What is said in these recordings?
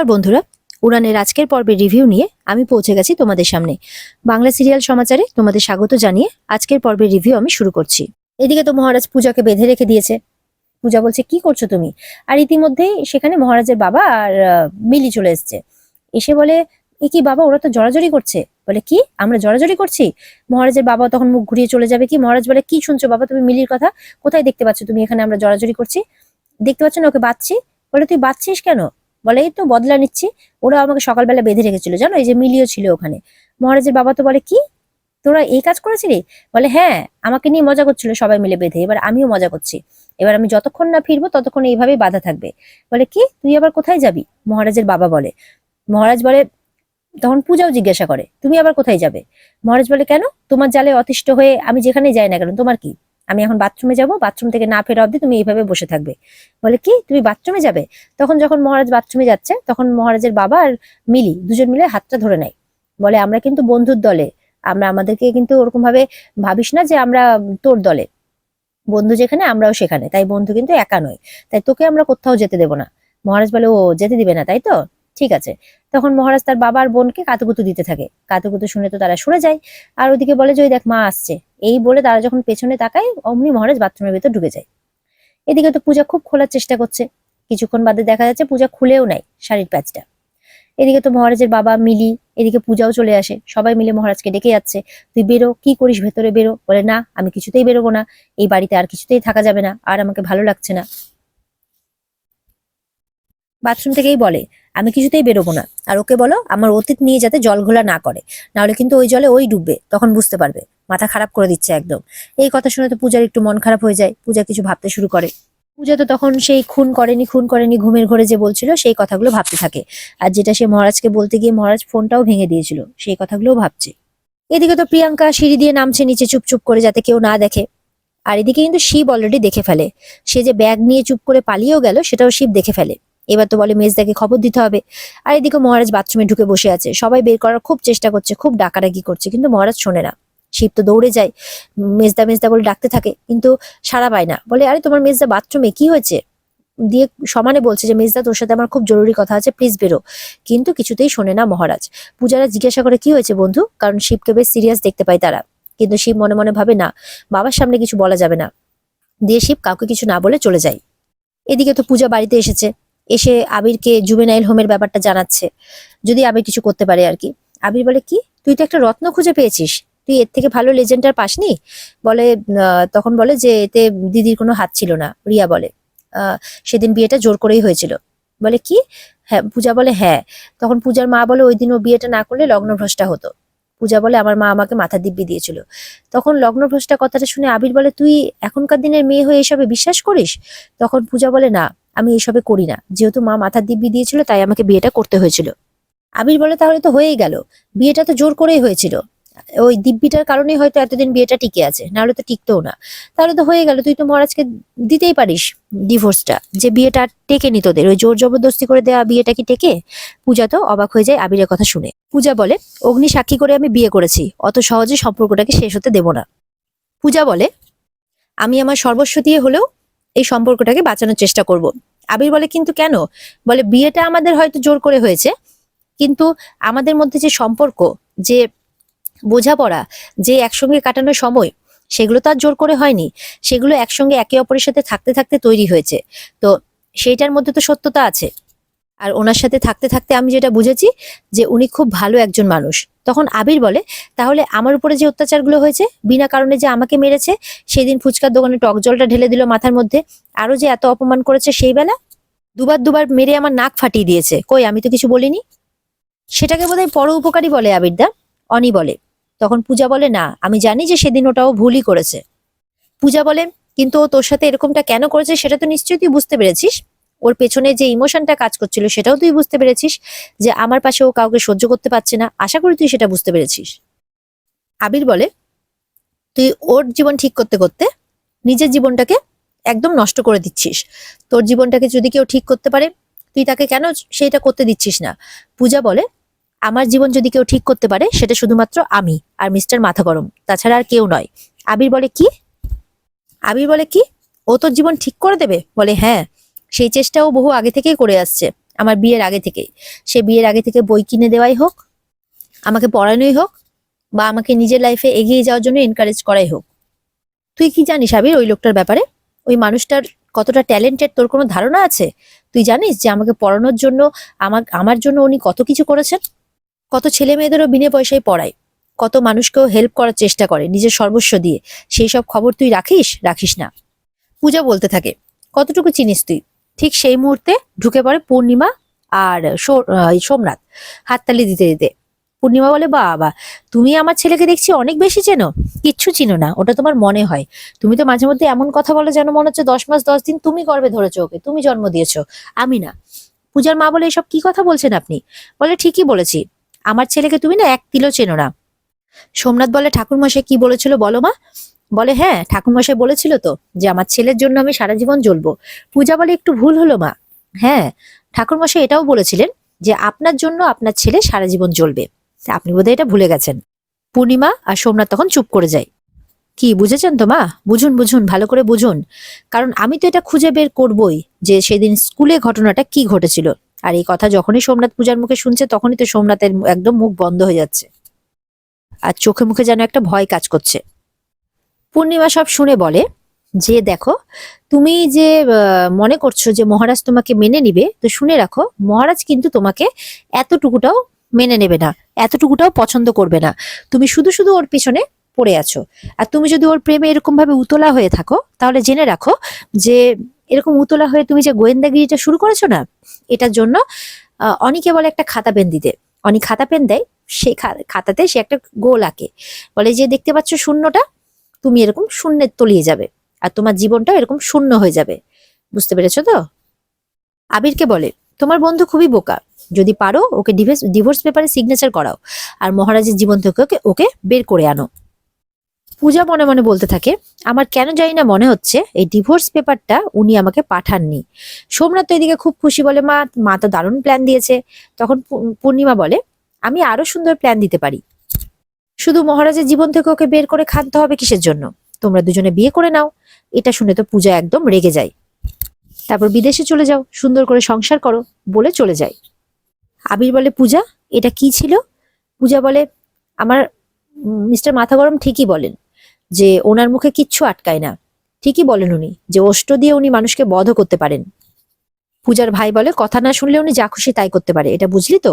নমস্কার বন্ধুরা, উড়ানের আজকের পর্বের রিভিউ নিয়ে আমি পৌঁছে গেছি তোমাদের সামনে। বাংলা সিরিয়াল সমাচারে তোমাদের স্বাগত জানিয়ে আজকের পর্বের রিভিউ আমি শুরু করছি। এদিকে তো মহারাজ পূজাকে বেঁধে রেখে দিয়েছে। পূজা বলছে, কি করছ তুমি? আর ইতিমধ্যেই সেখানে মহারাজের বাবা আর মিলি চলে এসছে। এসে বলে, এ কি বাবা, ওরা তো জড়াজড়ি করছে? বলে, কি? আমরা জড়াজড়ি করছি? মহারাজের বাবা তখন মুখ ঘুরিয়ে চলে যাবে, কি মহারাজ? বলে, কি শুনছো বাবা, তুমি মিলির কথা? কোথায় দেখতে পাচ্ছ? তুমি এখানে আমরা জড়াজড়ি করছি? দেখতে পাচ্ছ না, ওকে বাচ্ছি বলে, তুই বাচ্ছিস কেন? বলে, এই তো বদলা নিচ্ছি। ওরা আমাকে সকালবেলা বেঁধে রেখেছিল, জানো? এই যে মিলিও ছিল ওখানে। মহারাজের বাবা তো বলে, কি? তোরা এই কাজ করেছিলি? বলে হ্যাঁ আমাকে নিয়ে মজা করছিল সবাই মিলে বেঁধে। এবার আমিও মজা করছি। এবার আমি যতক্ষণ না ফিরবো ততক্ষণ এইভাবেই বাধা থাকবে। বলে, কি? তুই আবার কোথায় যাবি? মহারাজের বাবা বলে। মহারাজ বলে, তখন পূজাও জিজ্ঞাসা করে, তুমি আবার কোথায় যাবে? মহারাজ বলে, কেন? তোমার জালে অতিষ্ঠ হয়ে আমি যেখানে যাই না কেন, তোমার কি? আমি এখন বাথরুমে যাব বাথরুম থেকে না ফেরা অবধি তুমি এইভাবে বসে থাকবে। বলে, কি? তুমি বাথরুমে যাবে? তখন যখন মহারাজ বাথরুমে যাচ্ছে, তখন মহারাজের বাবা আর মিলি দুজন মিলে হাতটা ধরে নেয়। বলে, আমরা কিন্তু বন্ধুর দলে। আমরা আমাদেরকে কিন্তু ওরকম ভাবে ভাবিস না যে আমরা তোর দলে। বন্ধু যেখানে, আমরাও সেখানে। তাই বন্ধু কিন্তু একা নয়। তাই তোকে আমরা কোথাও যেতে দেবো না। মহারাজ বলে, ও, যেতে দিবে না, তাই তো? ঠিক আছে। তখন মহারাজ তার বাবার বোনকে কাতুকুতু দিতে থাকে। কাতুকুতু শুনে তো তারা সরে যায়। আর ওদিকে বলে যে, ওই দেখ, মা আসছে। এই বলে তারা যখন পেছনে তাকায়, অমনি মহারাজ বাথরুমের ভেতর ঢুকে যায়। এদিকে তো পূজা খুব খোলার চেষ্টা করছে। কিছুক্ষণ বাদে দেখা যাচ্ছে পূজা খুলেও নাই শাড়ির প্যাচটা। এদিকে তো মহারাজের বাবা মিলি, এদিকে পূজাও চলে আসে। সবাই মিলে মহারাজকে ডেকে যাচ্ছে। তুই বেরো, কি করিস ভেতরে? বেরো। বলে, না, আমি কিছুতেই বেরোবো না। এই বাড়িতে আর কিছুতেই থাকা যাবে না। আর আমাকে ভালো লাগছে না। বাথরুম থেকেই বলে, আমি কিছুতেই বেরোবো না। আর ওকে বলো, আমার অতীত নিয়ে যাতে জল ঘোলা না করে, নাহলে কিন্তু ওই জলে ওই ডুববে, তখন বুঝতে পারবে, মাথা খারাপ করে দিচ্ছে একদম। এই কথা শুনে তো পূজার একটু মন খারাপ হয়ে যায়, পূজা কিছু ভাবতে শুরু করে। পূজা তো তখন সেই খুন করেনি খুন করেনি, ঘুমের ঘরে যে বলছিল, সেই কথাগুলো ভাবতে থাকে। আর যেটা সে মহারাজকে বলতে গিয়ে মহারাজ ফোনটাও ভেঙে দিয়েছিল, সেই কথাগুলোও ভাবছে। এদিকে তো প্রিয়াঙ্কা সিঁড়ি দিয়ে নামছে নিচে চুপচুপ করে যাতে কেউ না দেখে। আর এদিকে কিন্তু শিব অলরেডি দেখে ফেলে। সে যে ব্যাগ নিয়ে চুপ করে পালিয়েও গেল, সেটাও শিব দেখে ফেলে। এবার তো বলে মেজদাকে খবর দিতে হবে। আর এদিকে মহারাজ বাথরুমে ঢুকে বসে আছে। সবাই বের করার খুব চেষ্টা করছে, খুব ডাকাডাকি করছে, কিন্তু মহারাজ শোনে না। শিব তো দৌড়ে যায়, মেজদা মেজদা বলে ডাকতে থাকে, কিন্তু সাড়া পায় না। বলে, আরে, তোমার মেজদা বাথরুমে? কি হয়েছে? দিয়ে সমানে বলছে যে, মেজদা, তোর সাথে আমার খুব জরুরি কথা আছে প্লিজ বেরো। কিন্তু কিছুতেই শোনে না মহারাজ। পূজারা জিজ্ঞাসা করে, কি হয়েছে বন্ধু? কারণ শিবকে বেশ সিরিয়াস দেখতে পায় তারা। কিন্তু শিব মনে মনে ভাবে, না, বাবার সামনে কিছু বলা যাবে না। দিয়ে শিব কাউকে কিছু না বলে চলে যায়। এদিকে তো পূজা বাড়িতে এসেছে। এসে আবিরকে জুবেনাইল হোমের ব্যাপারটা জানাচ্ছে। যদি আবির কিছু করতে পারে আর কি। আবির বলে, কি? তুই তো একটা রত্ন খুঁজে পেয়েছিস। তুই এর থেকে ভালো লেজেন্ডার পাসনি? বলে তখন বলে যে, এতে দিদির কোনো হাত ছিল না। রিয়া বলে সেদিন বিয়েটা জোর করেই হয়েছিল। বলে, কি? হ্যাঁ পূজা বলে হ্যাঁ। তখন পূজার মা বলে, ওই দিন ও বিয়েটা না করলে লগ্নভ্রষ্টা হতো। পূজা বলে, আমার মা আমাকে মাথা দিব্যি দিয়েছিল। তখন লগ্নভ্রষ্টা কথাটা শুনে আবির বলে, তুই এখনকার দিনের মেয়ে হয়ে এসবে বিশ্বাস করিস? তখন পূজা বলে, না। আমি এসবে করি না। যেহেতু মা মাথার দিব্যি দিয়েছিল, তাই আমাকে বিয়েটা করতে হয়েছিল। আবির বলে, তাহলে তো হয়েই গেল। বিয়েটা তো জোর করেই হয়েছিল। ওই দিব্যিটার কারণেই হয়তো এতদিন বিয়েটা টিকে আছে, নাহলে তো টিকতেও না। তাহলে তো হয়ে গেল, তুই তো মহারাজকে দিতেই পারিস ডিভোর্সটা যে বিয়েটা টেকে নি তোদের, ওই জোর জবরদস্তি করে দেওয়া বিয়েটা কি টেকে? পূজা তো অবাক হয়ে যায় আবিরের কথা শুনে। পূজা বলে, অগ্নি সাক্ষী করে আমি বিয়ে করেছি, অত সহজে সম্পর্কটাকে শেষ হতে দেব না। পূজা বলে, আমি আমার সর্বস্ব দিয়ে হলেও এই সম্পর্কটাকে বাঁচানোর চেষ্টা করব। আবির বলে, কিন্তু কেন? বলে, বিয়েটা আমাদের হয়তো জোর করে হয়েছে। কিন্তু আমাদের মধ্যে যে সম্পর্ক, যে বোঝাপড়া, যে একসঙ্গে কাটানোর সময়, সেগুলো তো আর জোর করে হয়নি। সেগুলো একসঙ্গে একে অপরের সাথে থাকতে থাকতে তৈরি হয়েছে। তো সেইটার মধ্যে তো সত্যতা আছে। আর ওনার সাথে থাকতে থাকতে আমি যেটা বুঝেছি যে উনি খুব ভালো একজন মানুষ। তখন আবির বলে, তাহলে আমার উপরে যে অত্যাচারগুলো হয়েছে, বিনা কারণে যে আমাকে মেরেছে, সেদিন ফুচকার দোকানে টক জলটা ঢেলে দিল মাথার মধ্যে, আরও যে এত অপমান করেছে সেই বেলা? দুবার দুবার মেরে আমার নাক ফাটিয়ে দিয়েছে। কই, আমি তো কিছু বলিনি? সেটাকে বোধহয় পর উপকারী বলে আবিরদা। অনি বলে, তখন পূজা বলে, না, আমি জানি যে সেদিন ওটাও ভুলই করেছে। পূজা বলে, কিন্তু ও তোর সাথে এরকমটা কেন করেছে, সেটা তো নিশ্চয়ই তুই বুঝতে পেরেছিস। ওর পেছনে যে ইমোশনটা কাজ করছিল, সেটাও তুই বুঝতে পেরেছিস যে আমার পাশে ও কাউকে সহ্য করতে পারছে না। আশা করি তুই সেটা বুঝতে পেরেছিস। আবির বলে, তুই ওর জীবন ঠিক করতে করতে নিজের জীবনটাকে একদম নষ্ট করে দিচ্ছিস। তোর জীবনটাকে যদি কেউ ঠিক করতে পারে, তুই তাকে কেন সেইটা করতে দিচ্ছিস না? পূজা বলে, আমার জীবন যদি কেউ ঠিক করতে পারে, সেটা শুধুমাত্র আমি আর মিস্টার মাথা গরম তাছাড়া আর কেউ নয়। আবির বলে, কি? আবির বলে, কি? ও তোর জীবন ঠিক করে দেবে? বলে হ্যাঁ। সেই চেষ্টা ও বহু আগে থেকেই করে আসছে, আমার বিয়ের আগে থেকেই। সে বিয়ের আগে থেকে বই কিনে দেওয়াই হোক, আমাকে পড়ানোই হোক, বা আমাকে নিজের লাইফে এগিয়ে যাওয়ার জন্য এনকারেজ করাই হোক। তুই কি জানিস আবির ওই লোকটার ব্যাপারে? ওই মানুষটার কতটা ট্যালেন্টেড তোর কোনো ধারণা আছে? তুই জানিস যে আমাকে পড়ানোর জন্য আমার আমার জন্য উনি কত কিছু করেছেন? কত ছেলে মেয়েদেরও বিনে পয়সায় পড়ায়, কত মানুষকেও হেল্প করার চেষ্টা করে নিজের সর্বস্ব দিয়ে। সেই সব খবর তুই রাখিস? রাখিস না। পূজা বলতে থাকে, কতটুকু চিনিস তুই? ঠিক সেই মুহূর্তে ঢুকে পড়ে পূর্ণিমা আর সোমনাথ হাততালি দিতে দিতে। পূর্ণিমা বলে, বাবা, তুমি আমার ছেলেকে দেখছি অনেক বেশি চেনো। কিচ্ছু চিনো না, ওটা তোমার মনে হয়। তুমি তো মাঝে মধ্যে এমন কথা বলো যেন মনে হচ্ছে দশ মাস, দশ দিন তুমি গর্বে ধরেছো ওকে, তুমি জন্ম দিয়েছ। আমি না। পূজার মা বলে, এসব কি কথা বলছেন আপনি? বলে, ঠিকই বলেছি। আমার ছেলেকে তুমি না এক তিলও চেনো না। সোমনাথ বলে, ঠাকুরমশাই কি বলেছিল বলো মা? বলে হ্যাঁ ঠাকুরমশাই বলেছিল তো যে আমার ছেলের জন্য আমি সারা জীবন জ্বলবো। পূজা বলে একটু ভুল হলো মা। হ্যাঁ ঠাকুরমশাই এটাও বলেছিলেন যে আপনার জন্য আপনার ছেলে সারা জীবন জ্বলবে। আপনি বোধহয় এটা ভুলে গেছেন। পূর্ণিমা আর সোমনাথ তখন চুপ করে যায়। কি, বুঝেছেন তো মা? বুঝুন বুঝুন, ভালো করে বুঝুন। কারণ আমি তো এটা খুঁজে বের করবই যে সেদিন স্কুলে ঘটনাটা কি ঘটেছিল। আর এই কথা যখনই সোমনাথ পূজার মুখে শুনছে, তখনই তো সোমনাথের একদম মুখ বন্ধ হয়ে যাচ্ছে। আর চোখে মুখে যেন একটা ভয় কাজ করছে। পূর্ণিমা সব শুনে বলে যে, দেখো, তুমি যে মনে করছ যে মহারাজ তোমাকে মেনে নিবে, তো শুনে রাখো, মহারাজ কিন্তু তোমাকে এতটুকুটাও মেনে নেবে না, এতটুকুটাও পছন্দ করবে না। তুমি শুধু শুধু ওর পিছনে পড়ে আছো। আর তুমি যদি ওর প্রেমে এরকম ভাবে উতলা হয়ে থাকো, তাহলে জেনে রাখো যে, এরকম উতলা হয়ে তুমি যে গোয়েন্দাগিরিটা শুরু করেছ না, এটার জন্য অনিকে বলে একটা খাতা পেন দিতে। অনি খাতা পেন দেয় খা- খাতাতে সে একটা গোল আঁকে। বলে যে, দেখতে পাচ্ছ শূন্যটা? তুমি এরকম শূন্যের তলিয়ে যাবে আর তোমার জীবনটা এরকম শূন্য হয়ে যাবে। বুঝতে পেরেছ তো? আবিরকে বলে, তোমার বন্ধু খুবই বোকা। যদি পারো, ওকে ডিভোর্স ডিভোর্স পেপারে সিগনেচার করাও আর মহারাজের জীবন থেকে ওকে ওকে বের করে আনো। পূজা মনে মনে বলতে থাকে, আমার কেন জানি না মনে হচ্ছে, এই ডিভোর্স পেপারটা উনি আমাকে পাঠাননি। সোমনাথ তো এদিকে খুব খুশি বলে, মা মা তো দারুণ প্ল্যান দিয়েছে। তখন পূর্ণিমা বলে, আমি আরও সুন্দর প্ল্যান দিতে পারি। শুধু মহারাজের জীবন থেকে ওকে বের করে খানতে হবে কিসের জন্য? তোমরা দুজনে বিয়ে করে নাও। এটা শুনে তো পূজা একদম রেগে যায়। তারপর বিদেশে চলে যাও, সুন্দর করে সংসার করো বলে চলে যায়। আবির বলে, পূজা, এটা কি ছিল? পূজা বলে, আমার মিস্টার মাথা গরম ঠিকই বলেন যে, ওনার মুখে কিচ্ছু আটকায় না। ঠিকই বলেন উনি যে অষ্ট দিয়ে উনি মানুষকে বধ করতে পারেন। পূজার ভাই বলে, কথা না শুনলে উনি যা খুশি তাই করতে পারে। এটা বুঝলি তো?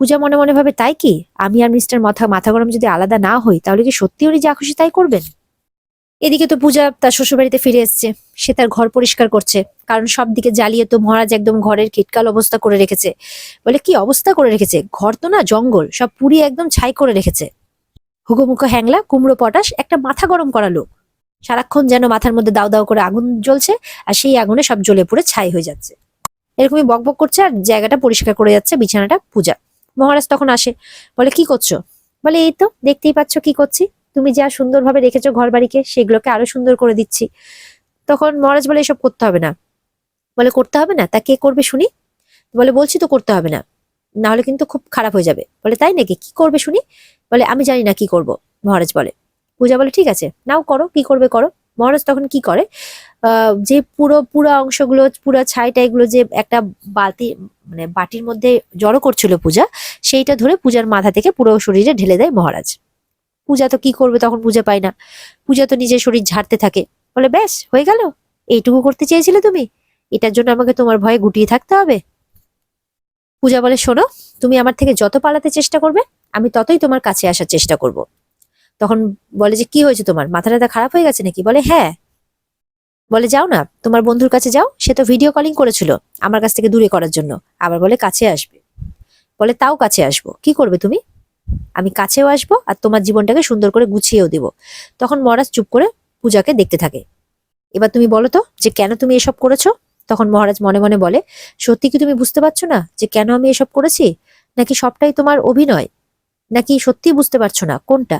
পূজা মনে মনে ভাবে, তাই কি? আমি আর মিস্টার মাথা মাথা গরম যদি আলাদা না হই, তাহলে কি সত্যি উনি যা খুশি তাই করবেন? এদিকে তো পূজা তার শ্বশুরবাড়িতে ফিরে এসছে। সে তার ঘর পরিষ্কার করছে, কারণ সব দিকে জ্বালিয়ে তো মহারাজ একদম ঘরের কিটকাল অবস্থা করে রেখেছে। বলে, কি অবস্থা করে রেখেছে? ঘর তো না, জঙ্গল, সব পুড়িয়ে একদম ছাই করে রেখেছে। হুগোমুখো হ্যাংলা, কুমড়ো পটাশ, একটা মাথা গরম করা লোক। সারাক্ষণ যেন মাথার মধ্যে দাও দাও করে আগুন জ্বলছে, আর সেই আগুনে সব জ্বলে পুড়ে ছাই হয়ে যাচ্ছে। এরকমই বকবক করছে, আর জায়গাটা পরিষ্কার করে যাচ্ছে বিছানাটা পূজা। মহারাজ তখন আসে, বলে, কি করছ? বলে, এই তো, দেখতেই পাচ্ছ কি করছি। তুমি যা সুন্দরভাবে রেখেছো ঘর বাড়িকে সেগুলোকে আরও সুন্দর করে দিচ্ছি। তখন মহারাজ বলে, এসব করতে হবে না। বলে, করতে হবে না? তা কে করবে শুনি? বলে, বলছি তো করতে হবে না। না হলে কিন্তু খুব খারাপ হয়ে যাবে। বলে, তাই নাকি? কি করবে শুনি? বলে, আমি জানি না কি করব। মহারাজ বলে পূজা বলে, ঠিক আছে, নাও করো, কি করবে করো। মহারাজ তখন কি করে? যে পুরো পুরো অংশগুলো, পুরো ছাইটা এগুলো যে একটা বালতি মানে বাটির মধ্যে জড়ো করছিল পূজা, সেইটা ধরে পূজার মাথা থেকে পুরো শরীরে ঢেলে দেয় মহারাজ। পূজা তো কি করবে তখন পূজা পায় না। পূজা তো নিজের শরীর ঝাড়তে থাকে। বলে, ব্যাস, হয়ে গেল। এইটুকু করতে চেয়েছিলে তুমি? এটার জন্য আমাকে তোমার ভয়ে গুটিয়ে থাকতে হবে? পূজা বলে, শোনো, তুমি আমার থেকে যত পালাতে চেষ্টা করবে, আমি ততই তোমার কাছে আসার চেষ্টা করব। তখন বলে যে, কি হয়েছে তোমার? মাথা টাথা খারাপ হয়ে গেছে নাকি? বলে হ্যাঁ। বলে, যাও না, তোমার বন্ধুর কাছে যাও, সে তো ভিডিও কলিং করেছিল আমার কাছ থেকে দূরে করার জন্য। আবার বলে, কাছে আসবে। বলে, তাও কাছে আসব। কি করবে তুমি? আমি কাছেও আসব আর তোমার জীবনটাকে সুন্দর করে গুছিয়েও দেব। তখন মহারাজ চুপ করে পূজাকে দেখতে থাকে। এবার তুমি বলো তো যে, কেন তুমি এসব করেছ? তখন মহারাজ মনে মনে বলে, সত্যি কি তুমি বুঝতে পারছ না যে, কেন আমি এসব করেছি? নাকি সবটাই তোমার অভিনয়? নাকি সত্যি বুঝতে পারছ না? কোনটা?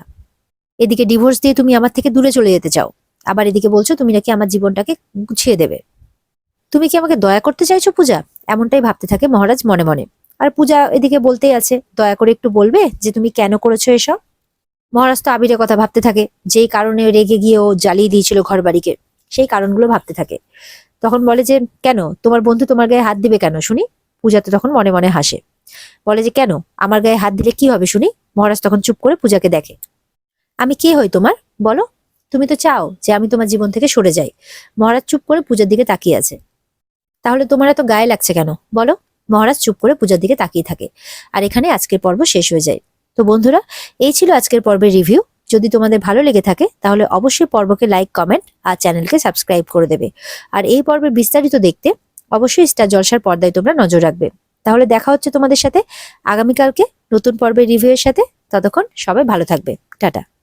এদিকে ডিভোর্স দিয়ে তুমি আমার থেকে দূরে চলে যেতে চাও। আবার এদিকে বলছো তুমি নাকি আমার জীবনটাকে গুছিয়ে দেবে। তুমি কি আমাকে দয়া করতে চাইছো পূজা? এমনটাই ভাবতে থাকে মহারাজ মনে মনে। আর পূজা এদিকে বলতেই আছে, দয়া করে একটু বলবে যে তুমি কেন করেছ এসব? মহারাজ তো আবিরের কথা ভাবতে থাকে, যেই কারণে রেগে গিয়ে ও জ্বালিয়ে দিয়েছিল ঘর বাড়িকে সেই কারণগুলো ভাবতে থাকে। তখন বলে যে, কেন? তোমার বন্ধু তোমার গায়ে হাত দিবে কেন শুনি? পূজা তো তখন মনে মনে হাসে। বলে যে, কেন? আমার গায়ে হাত দিলে কি হবে শুনি? মহারাজ তখন চুপ করে পূজাকে দেখে। আমি কে হই তোমার? বলো। তুমি তো চাও যে আমি তোমার জীবন থেকে সরে যাই। মহারাজ চুপ করে পূজার দিকে তাকিয়ে আছে। তাহলে তোমার এত গায়ে লাগছে কেন? বলো। মহারাজ চুপ করে পূজার দিকে তাকিয়ে থাকে। আর এখানে আজকের পর্ব শেষ হয়ে যায়। তো বন্ধুরা, এই ছিল আজকের পর্বের রিভিউ। যদি তোমাদের ভালো লেগে থাকে, তাহলে অবশ্যই পর্বকে লাইক, কমেন্ট আর চ্যানেলকে সাবস্ক্রাইব করে দেবে। আর এই পর্বের বিস্তারিত দেখতে অবশ্যই স্টার জলসার পর্দায় তোমরা নজর রাখবে। তাহলে দেখা হচ্ছে তোমাদের সাথে আগামীকালকে নতুন পর্বের রিভিউয়ের সাথে। ততক্ষণ সবাই ভালো থাকবে। টাটা।